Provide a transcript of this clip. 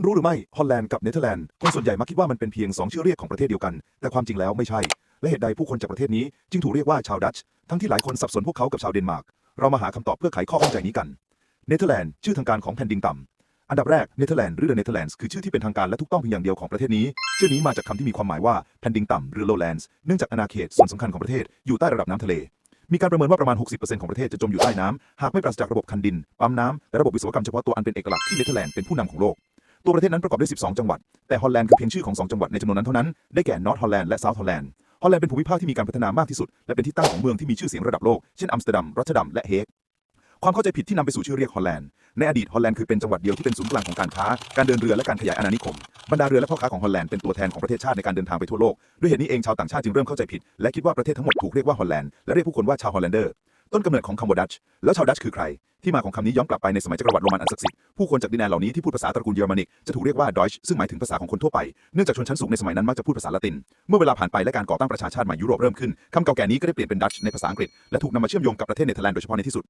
คุณรู้หรือไม่ ฮอลแลนด์กับเนเธอร์แลนด์ คนส่วนใหญ่มักคิดว่ามันเป็นเพียง 2 ชื่อเรียกของประเทศเดียวกัน แต่ความจริงแล้วไม่ใช่ และเหตุใดผู้คนจากประเทศนี้จึงถูกเรียกว่าชาวดัตช์ ทั้งที่หลายคนสับสนพวกเขากับชาวเดนมาร์ก เรามาหาคำตอบเพื่อไขข้อข้องใจนี้กัน เนเธอร์แลนด์ชื่อทางการของแผ่นดินต่ำอันดับแรก เนเธอร์แลนด์หรือ The Netherlands คือชื่อที่เป็นทางการและถูกต้องเพียงอย่างเดียวของประเทศนี้ ชื่อนี้มาจากคำที่มีความหมายว่าแผ่นดินต่ำหรือ lowlands เนื่องจากอาณาเขตส่วนสำคัญของประเทศอยู่ใต้ระดับน้ำทะเลมีการประเมินว่าประมาณ 60%ของประเทศจะจมอยู่ใต้น้ำ หากไม่ปราศจากระบบคันดิน ปั๊มน้ำ และระบบวิศวกรรมเฉพาะตัวอันเป็นเอกลักษณ์ที่เนเธอร์แลนด์เป็นผู้นำของโลก ตัวประเทศนั้นประกอบด้วย 12 จังหวัด แต่ฮอลแลนด์คือเพียงชื่อของ 2 จังหวัดในจำนวนนั้นเท่านั้น ได้แก่นอร์ทฮอลแลนด์และเซาท์ฮอลแลนด์ฮอลแลนด์เป็นภูมิภาคที่มีการพัฒนามากที่สุด และเป็นที่ตั้งของเมืองที่มีชื่อเสียงระดับโลก เช่นอัมสเตอร์ดัมรอตเทอร์ดัมและเฮกความเข้าใจผิดที่นำไปสู่ชื่อเรียกฮอลแลนด์ ในอดีตฮอลแลนด์คือเป็นจังหวัดเดียวที่เป็นศูนย์กลางของการค้า การเดินเรือและการขยายอาณานิคม บรรดาเรือและพ่อค้าของฮอลแลนด์เป็นตัวแทนของประเทศชาติในการเดินทางไปทั่วโลก ด้วยเหตุนี้เองชาวต่างชาติจึงเริ่มเข้าใจผิด และคิดว่าประเทศทั้งหมดถูกเรียกว่าฮอลแลนด์ และเรียกผู้คนว่าชาวฮอลแลนเดอร์ ต้นกำเนิดของคำว่าดัตช์แล้วชาวดัตช์คือใคร ที่มาของคำนี้ย้อนกลับไปในสมัยจักรวรรดิโรมันอันศักดิ์สิทธิ์ ผู้คนจากดินแดนเหล่านี้ที่พูดภาษาตระกูลเยอรมนิกจะถูกเรียกว่าดอยช์ซึ่งหมายถึงภาษาของคนทั่วไป เนื่องจากชนชั้นสูงในสมัยนั้นมักจะพูดภาษาละติน เมื่อเวลาผ่านไปและการก่อตั้งประชาชาติใหม่ยุโรปเริ่มขึ้นคำเก่าแก่นี้ก็ได้เปลี่ยนเป็นดัตช์ในภาษาอังกฤษและถูกนำมาเชื่อมโยงกับประเทศเนเธอร์แลนด์โดยเฉพาะในที่สุด